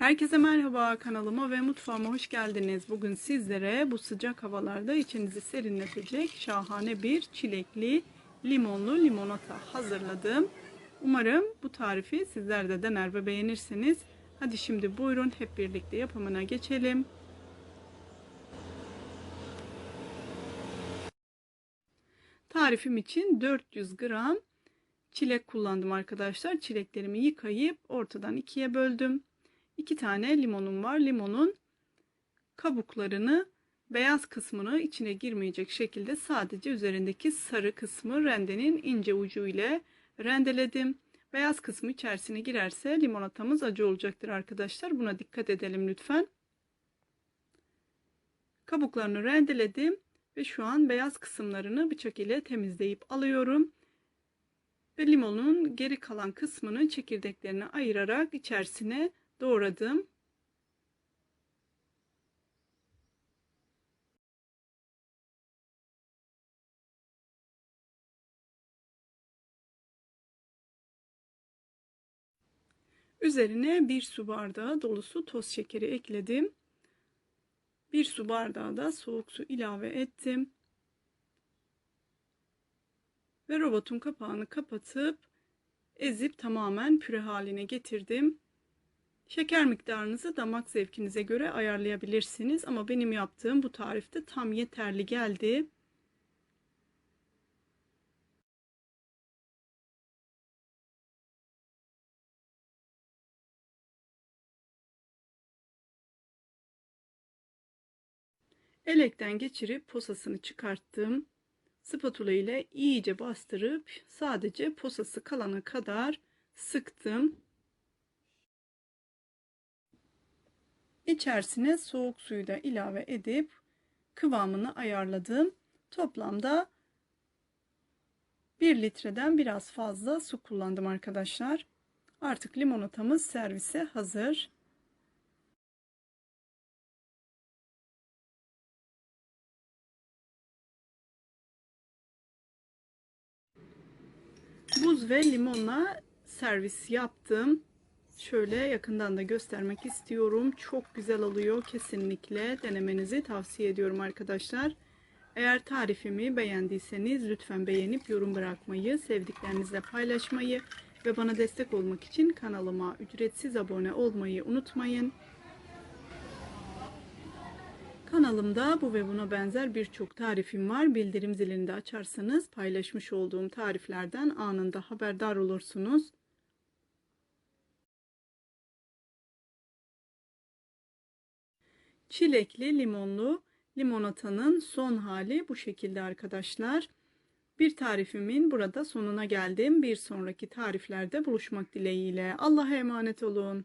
Herkese merhaba kanalıma ve mutfağıma hoş geldiniz. Bugün sizlere bu sıcak havalarda içinizi serinletecek şahane bir çilekli limonlu limonata hazırladım. Umarım bu tarifi sizler de dener ve beğenirsiniz. Hadi şimdi buyurun hep birlikte yapımına geçelim. Tarifim için 400 gram çilek kullandım arkadaşlar. Çileklerimi yıkayıp ortadan ikiye böldüm. 2 tane limonum var. Limonun kabuklarını beyaz kısmını içine girmeyecek şekilde sadece üzerindeki sarı kısmı rendenin ince ucu ile rendeledim. Beyaz kısmı içerisine girerse limonatamız acı olacaktır arkadaşlar. Buna dikkat edelim lütfen. Kabuklarını rendeledim ve şu an beyaz kısımlarını bıçak ile temizleyip alıyorum. Ve limonun geri kalan kısmını çekirdeklerini ayırarak içerisine doğradım. Üzerine bir su bardağı dolusu toz şekeri ekledim. Bir su bardağı da soğuk su ilave ettim. Ve robotun kapağını kapatıp ezip tamamen püre haline getirdim. Şeker miktarınızı damak zevkinize göre ayarlayabilirsiniz ama benim yaptığım bu tarifte tam yeterli geldi. Elekten geçirip posasını çıkarttım. Spatula ile iyice bastırıp sadece posası kalana kadar sıktım. İçerisine soğuk suyu da ilave edip kıvamını ayarladım. Toplamda 1 litreden biraz fazla su kullandım arkadaşlar. Artık limonatamız servise hazır. Buz ve limonla servis yaptım. Şöyle yakından da göstermek istiyorum. Çok güzel oluyor. Kesinlikle denemenizi tavsiye ediyorum arkadaşlar. Eğer tarifimi beğendiyseniz lütfen beğenip yorum bırakmayı, sevdiklerinizle paylaşmayı ve bana destek olmak için kanalıma ücretsiz abone olmayı unutmayın. Kanalımda bu ve buna benzer birçok tarifim var. Bildirim zilini de açarsanız paylaşmış olduğum tariflerden anında haberdar olursunuz. Çilekli limonlu limonatanın son hali bu şekilde arkadaşlar. Bir tarifimin burada sonuna geldim. Bir sonraki tariflerde buluşmak dileğiyle. Allah'a emanet olun.